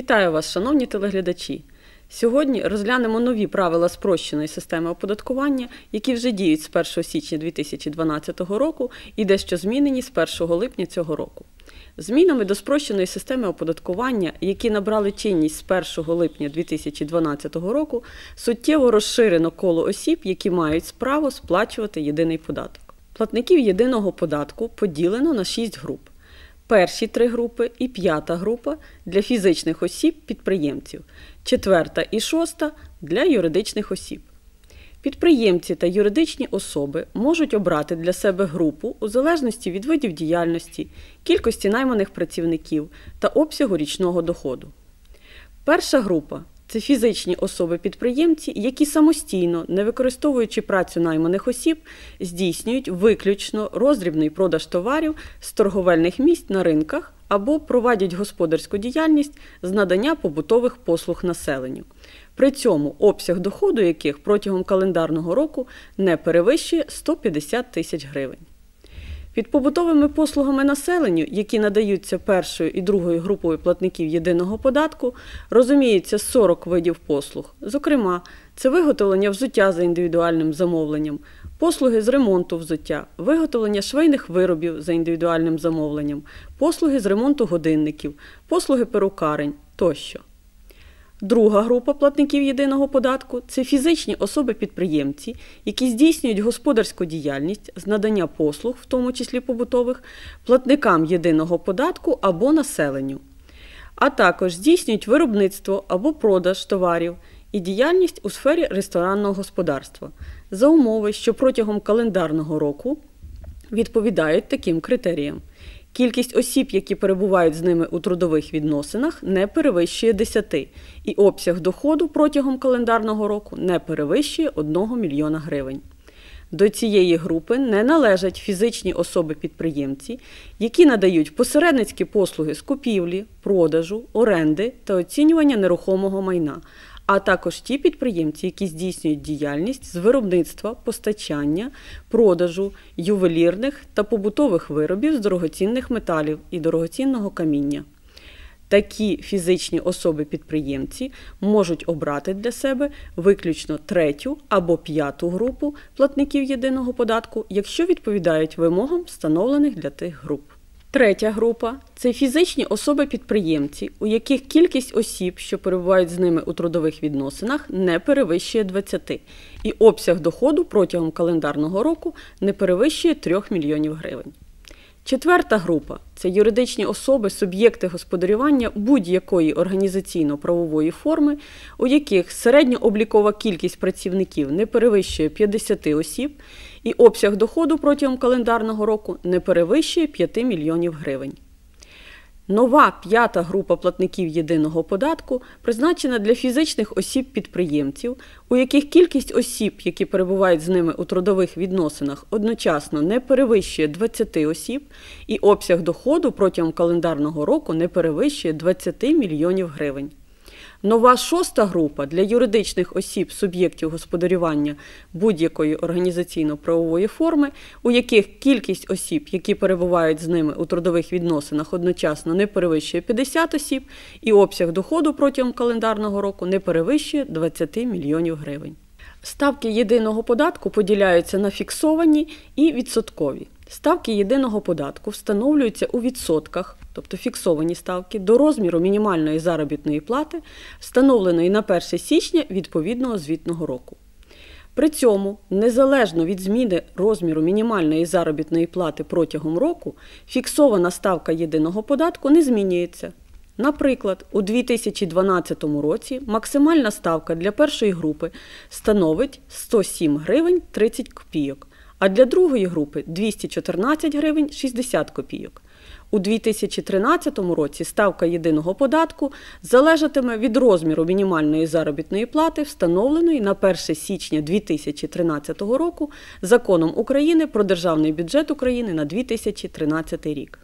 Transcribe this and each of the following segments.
Вітаю вас, шановні телеглядачі! Сьогодні розглянемо нові правила спрощеної системи оподаткування, які вже діють з 1 січня 2012 року і дещо змінені з 1 липня цього року. Змінами до спрощеної системи оподаткування, які набрали чинність з 1 липня 2012 року, суттєво розширено коло осіб, які мають право сплачувати єдиний податок. Платників єдиного податку поділено на 6 груп. Перші три групи і п'ята група для фізичних осіб-підприємців, четверта і шоста для юридичних осіб. Підприємці та юридичні особи можуть обрати для себе групу у залежності від видів діяльності, кількості найманих працівників та обсягу річного доходу. Перша група це фізичні особи-підприємці, які самостійно, не використовуючи працю найманих осіб, здійснюють виключно роздрібний продаж товарів з торговельних місць на ринках або проводять господарську діяльність з надання побутових послуг населенню. При цьому обсяг доходу яких протягом календарного року не перевищує 150 тисяч гривень. Під побутовими послугами населенню, які надаються першою і другою групою платників єдиного податку, розуміється 40 видів послуг. Зокрема, це виготовлення взуття за індивідуальним замовленням, послуги з ремонту взуття, виготовлення швейних виробів за індивідуальним замовленням, послуги з ремонту годинників, послуги перукарень тощо. Друга група платників єдиного податку це фізичні особи-підприємці, які здійснюють господарську діяльність з надання послуг, в тому числі побутових, платникам єдиного податку або населенню, а також здійснюють виробництво або продаж товарів і діяльність у сфері ресторанного господарства за умови, що протягом календарного року відповідають таким критеріям. Кількість осіб, які перебувають з ними у трудових відносинах, не перевищує 10, і обсяг доходу протягом календарного року не перевищує 1 мільйона гривень. До цієї групи не належать фізичні особи-підприємці, які надають посередницькі послуги з купівлі, продажу, оренди та оцінювання нерухомого майна, а також ті підприємці, які здійснюють діяльність з виробництва, постачання, продажу ювелірних та побутових виробів з дорогоцінних металів і дорогоцінного каміння. Такі фізичні особи-підприємці можуть обрати для себе виключно третю або п'яту групу платників єдиного податку, якщо відповідають вимогам, встановлених для тих груп. Третя група це фізичні особи-підприємці, у яких кількість осіб, що перебувають з ними у трудових відносинах, не перевищує 20, і обсяг доходу протягом календарного року не перевищує 3 мільйонів гривень. Четверта група це юридичні особи, суб'єкти господарювання будь-якої організаційно-правової форми, у яких середньооблікова кількість працівників не перевищує 50 осіб, і обсяг доходу протягом календарного року не перевищує 5 мільйонів гривень. Нова п'ята група платників єдиного податку призначена для фізичних осіб-підприємців, у яких кількість осіб, які перебувають з ними у трудових відносинах, одночасно не перевищує 20 осіб, і обсяг доходу протягом календарного року не перевищує 20 мільйонів гривень. Нова шоста група для юридичних осіб суб'єктів господарювання будь-якої організаційно-правової форми, у яких кількість осіб, які перебувають з ними у трудових відносинах, одночасно не перевищує 50 осіб, і обсяг доходу протягом календарного року не перевищує 20 мільйонів гривень. Ставки єдиного податку поділяються на фіксовані і відсоткові. Ставки єдиного податку встановлюються у відсотках, тобто фіксовані ставки, до розміру мінімальної заробітної плати, встановленої на 1 січня відповідного звітного року. При цьому, незалежно від зміни розміру мінімальної заробітної плати протягом року, фіксована ставка єдиного податку не змінюється. Наприклад, у 2012 році максимальна ставка для першої групи становить 107 гривень 30 копійок, а для другої групи 214 гривень 60 копійок. У 2013 році ставка єдиного податку залежатиме від розміру мінімальної заробітної плати, встановленої на 1 січня 2013 року законом України про Державний бюджет України на 2013 рік.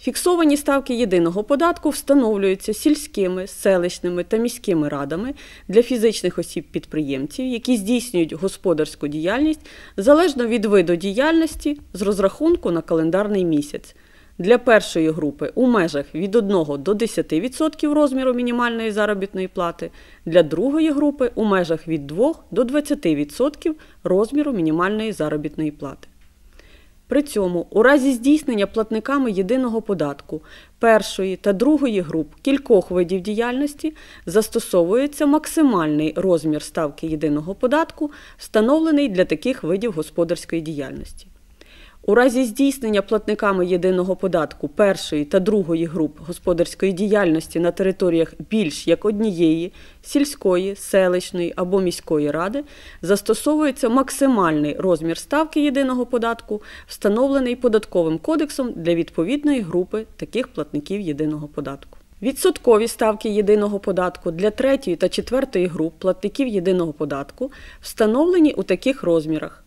Фіксовані ставки єдиного податку встановлюються сільськими, селищними та міськими радами для фізичних осіб-підприємців, які здійснюють господарську діяльність залежно від виду діяльності з розрахунку на календарний місяць Для першої групи у межах від 1 до 10% розміру мінімальної заробітної плати, для другої групи у межах від 2 до 20% розміру мінімальної заробітної плати. При цьому у разі здійснення платниками єдиного податку першої та другої груп кількох видів діяльності застосовується максимальний розмір ставки єдиного податку, встановлений для таких видів господарської діяльності. У разі здійснення платниками єдиного податку першої та другої груп господарської діяльності на територіях більш як однієї сільської, селищної або міської ради застосовується максимальний розмір ставки єдиного податку, встановлений податковим кодексом для відповідної групи таких платників єдиного податку. Відсоткові ставки єдиного податку для третьої та четвертої груп платників єдиного податку встановлені у таких розмірах.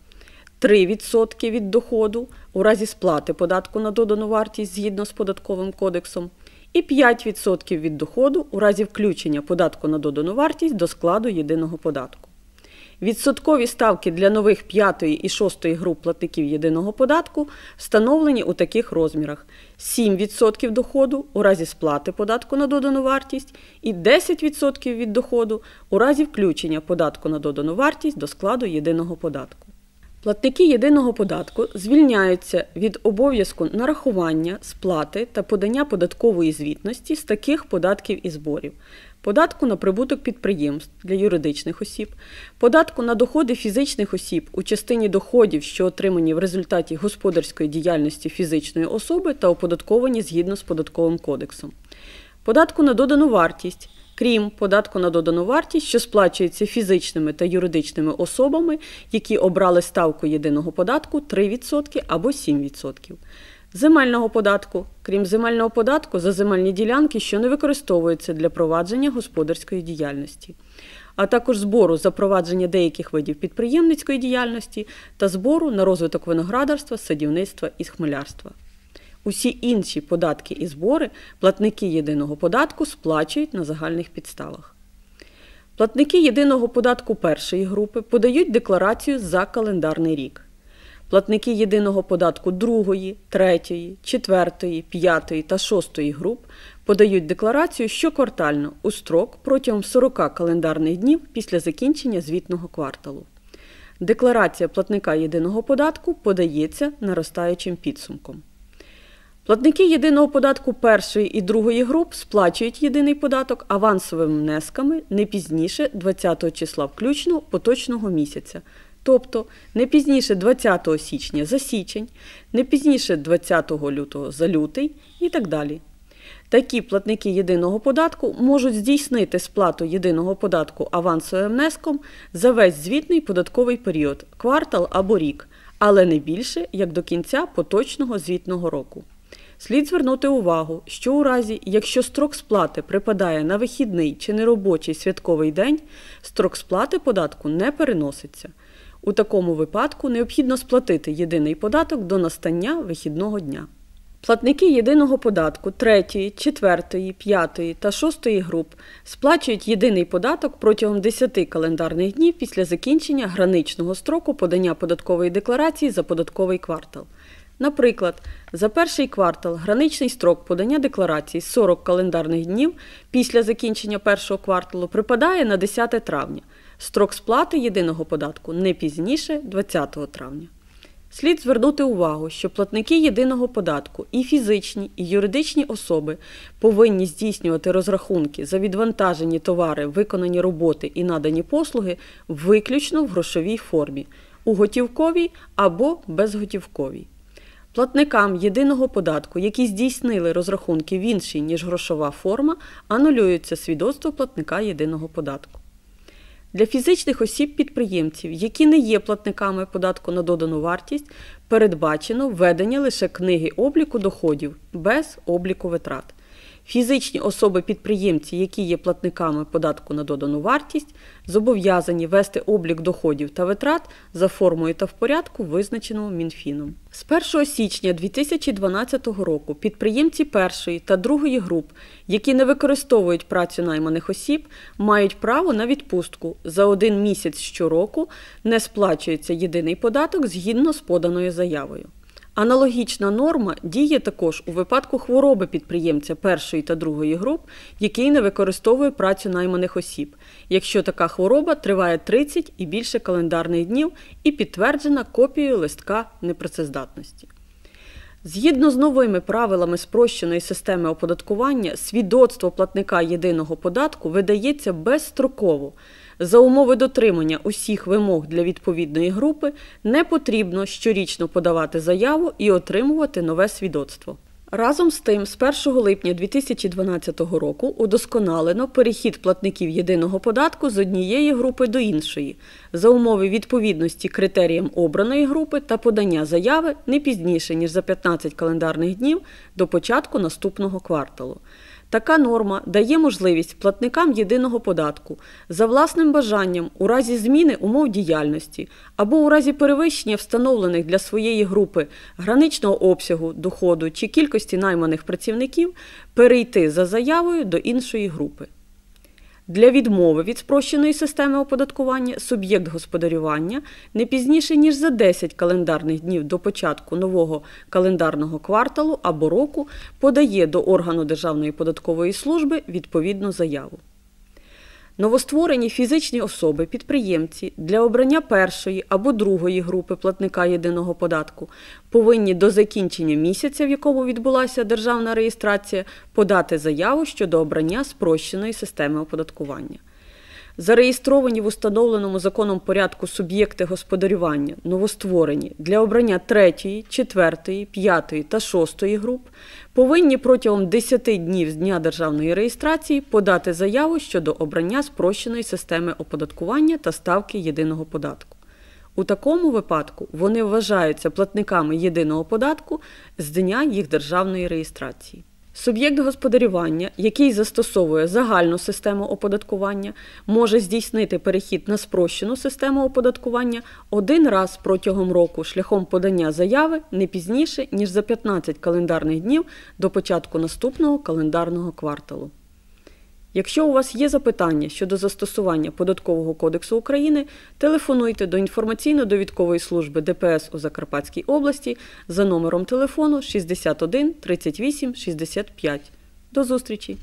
3% від доходу у разі сплати податку на додану вартість згідно з податковим кодексом, і 5% від доходу у разі включення податку на додану вартість до складу єдиного податку. Відсоткові ставки для нових 5 і 6 груп платників єдиного податку встановлені у таких розмірах: 7% доходу у разі сплати податку на додану вартість і 10% від доходу у разі включення податку на додану вартість до складу єдиного податку. Платники єдиного податку звільняються від обов'язку нарахування, сплати та подання податкової звітності з таких податків і зборів. Податку на прибуток підприємств для юридичних осіб, податку на доходи фізичних осіб у частині доходів, що отримані в результаті господарської діяльності фізичної особи та оподатковані згідно з податковим кодексом, податку на додану вартість, крім податку на додану вартість, що сплачується фізичними та юридичними особами, які обрали ставку єдиного податку 3% або 7%. Земельного податку, крім земельного податку за земельні ділянки, що не використовуються для провадження господарської діяльності, а також збору за провадження деяких видів підприємницької діяльності та збору на розвиток виноградарства, садівництва і хмелярства. Усі інші податки і збори платники єдиного податку сплачують на загальних підставах. Платники єдиного податку першої групи подають декларацію за календарний рік. Платники єдиного податку другої, третьої, четвертої, п'ятої та шостої груп подають декларацію щоквартально у строк протягом 40 календарних днів після закінчення звітного кварталу. Декларація платника єдиного податку подається наростаючим підсумком. Платники єдиного податку першої і другої груп сплачують єдиний податок авансовими внесками не пізніше 20 числа включно поточного місяця, тобто не пізніше 20 січня за січень, не пізніше 20 лютого за лютий і так далі. Такі платники єдиного податку можуть здійснити сплату єдиного податку авансовим внеском за весь звітний податковий період, квартал або рік, але не більше як до кінця поточного звітного року. Слід звернути увагу, що у разі, якщо строк сплати припадає на вихідний чи неробочий святковий день, строк сплати податку не переноситься. У такому випадку необхідно сплатити єдиний податок до настання вихідного дня. Платники єдиного податку 3, 4, 5 та 6 груп сплачують єдиний податок протягом 10 календарних днів після закінчення граничного строку подання податкової декларації за податковий квартал. Наприклад, за перший квартал граничний строк подання декларації 40 календарних днів після закінчення першого кварталу припадає на 10 травня. Строк сплати єдиного податку не пізніше 20 травня. Слід звернути увагу, що платники єдиного податку і фізичні, і юридичні особи повинні здійснювати розрахунки за відвантажені товари, виконані роботи і надані послуги виключно в грошовій формі, у готівковій або безготівковій. Платникам єдиного податку, які здійснили розрахунки в іншій, ніж грошова форма, анулюється свідоцтво платника єдиного податку. Для фізичних осіб-підприємців, які не є платниками податку на додану вартість, передбачено введення лише книги обліку доходів без обліку витрат. Фізичні особи-підприємці, які є платниками податку на додану вартість, зобов'язані вести облік доходів та витрат за формою та в порядку, визначеному Мінфіном. З 1 січня 2012 року підприємці першої та другої груп, які не використовують працю найманих осіб, мають право на відпустку за один місяць щороку не сплачується єдиний податок згідно з поданою заявою. Аналогічна норма діє також у випадку хвороби підприємця першої та другої груп, який не використовує працю найманих осіб, якщо така хвороба триває 30 і більше календарних днів і підтверджена копією листка непрацездатності. Згідно з новими правилами спрощеної системи оподаткування, свідоцтво платника єдиного податку видається безстроково. За умови дотримання усіх вимог для відповідної групи не потрібно щорічно подавати заяву і отримувати нове свідоцтво. Разом з тим, з 1 липня 2012 року удосконалено перехід платників єдиного податку з однієї групи до іншої за умови відповідності критеріям обраної групи та подання заяви не пізніше ніж за 15 календарних днів до початку наступного кварталу. Така норма дає можливість платникам єдиного податку за власним бажанням у разі зміни умов діяльності або у разі перевищення встановлених для своєї групи граничного обсягу доходу чи кількості найманих працівників перейти за заявою до іншої групи. Для відмови від спрощеної системи оподаткування суб'єкт господарювання не пізніше ніж за 10 календарних днів до початку нового календарного кварталу або року подає до органу Державної податкової служби відповідну заяву. Новостворені фізичні особи, підприємці для обрання першої або другої групи платника єдиного податку повинні до закінчення місяця, в якому відбулася державна реєстрація, подати заяву щодо обрання спрощеної системи оподаткування. Зареєстровані в установленому законом порядку суб'єкти господарювання, новостворені для обрання третьої, четвертої, п'ятої та шостої груп, повинні протягом 10 днів з дня державної реєстрації подати заяву щодо обрання спрощеної системи оподаткування та ставки єдиного податку. У такому випадку вони вважаються платниками єдиного податку з дня їх державної реєстрації. Суб'єкт господарювання, який застосовує загальну систему оподаткування, може здійснити перехід на спрощену систему оподаткування один раз протягом року шляхом подання заяви не пізніше, ніж за 15 календарних днів до початку наступного календарного кварталу. Якщо у вас є запитання щодо застосування Податкового кодексу України, телефонуйте до інформаційно-довідкової служби ДПС у Закарпатській області за номером телефону 61 38 65. До зустрічі!